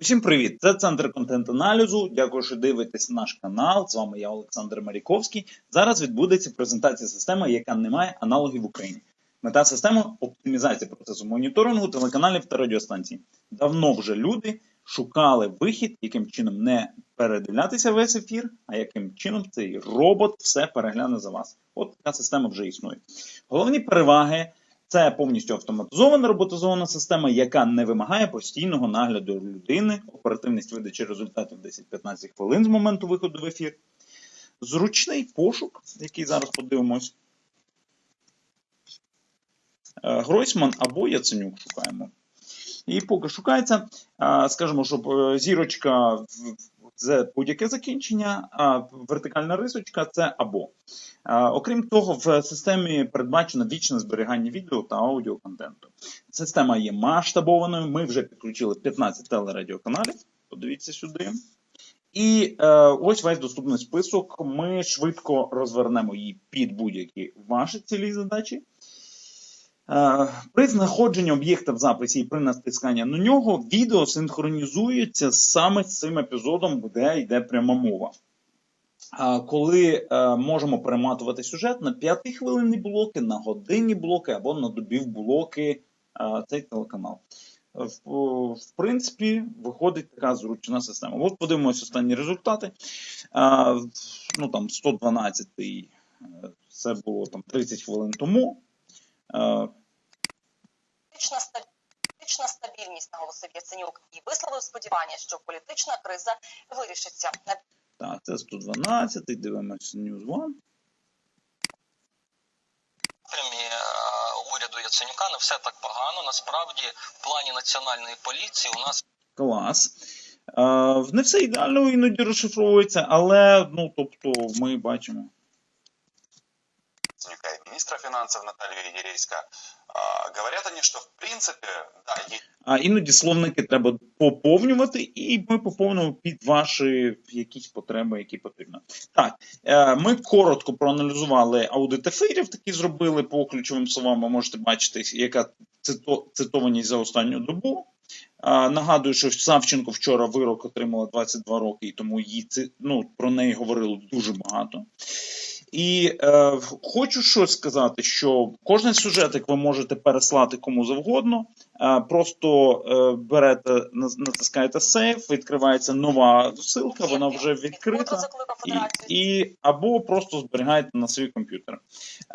Усім привіт! Це центр контент-аналізу. Дякую, що дивитесь наш канал. З вами я, Олександр Маріковський. Зараз відбудеться презентація системи, яка не має аналогів в Україні. Мета системи оптимізація процесу моніторингу телеканалів та радіостанцій. Давно вже люди шукали вихід, яким чином не передивлятися весь ефір, а яким чином цей робот все перегляне за вас. От така система вже існує. Головні переваги це повністю автоматизована роботизована система, яка не вимагає постійного нагляду людини, оперативність видачі результатів 10-15 хвилин з моменту виходу в ефір. Зручний пошук, який зараз подивимось. Е, Гройсман або Яценюк шукаємо. І поки шукається, е, скажімо, щоб е, зірочка це будь-яке закінчення, а вертикальна рисочка це або. Окрім того, в системі передбачено вічне зберігання відео та аудіоконтенту. Система є масштабованою. Ми вже підключили 15 телерадіоканалів. Подивіться сюди. І е, ось весь доступний список. Ми швидко розвернемо її під будь-які ваші цілі задачі. Е, При знаходженні об'єкта в записі і при натисканні на нього відео синхронізується саме з цим епізодом, де йде пряма мова. Коли е, можемо перематувати сюжет на 5 хвилинні блоки, на годинні блоки або на добів блоки е, цей телеканал. В, принципі, виходить така зручна система. От подивимося останні результати. Е, ну там 112 е, це було там 30 хвилин тому. Політична ста- політична стабільність наголосив Яценюк і висловив сподівання, що політична криза вирішиться. Так, це 112, дивимося News One. е, уряду Яценюка не все так погано. Насправді, в плані національної поліції у нас Клас. Е, не все ідеально іноді розшифровується, але ну, тобто, ми бачимо. Яценюка и министра финансов Наталья Ерейска. А, Говорят они, что в принципе, да, есть А іноді словники треба поповнювати, і ми поповнюємо під ваші якісь потреби, які потрібно. Так, е, ми коротко проаналізували аудит ефірів, такі зробили по ключовим словам. Ви можете бачити, яка цито- цитованість за останню добу. Нагадую, що Савченко вчора вирок отримала 22 роки, і тому її ну, про неї говорили дуже багато. І е, хочу щось сказати, що кожен сюжетик ви можете переслати кому завгодно. Е, просто е, берете, натискаєте сейф, відкривається нова ссылка, вона вже відкрита. І, і або просто зберігаєте на свій комп'ютер.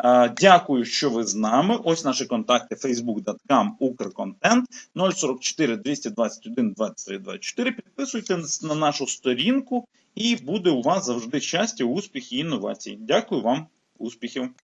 Е, дякую, що ви з нами. Ось наші контакти facebook.com Укрконтент 044 221 23 24. Підписуйтесь на нашу сторінку, і буде у вас завжди щастя, успіх і інновації. Дякую вам, успіхів!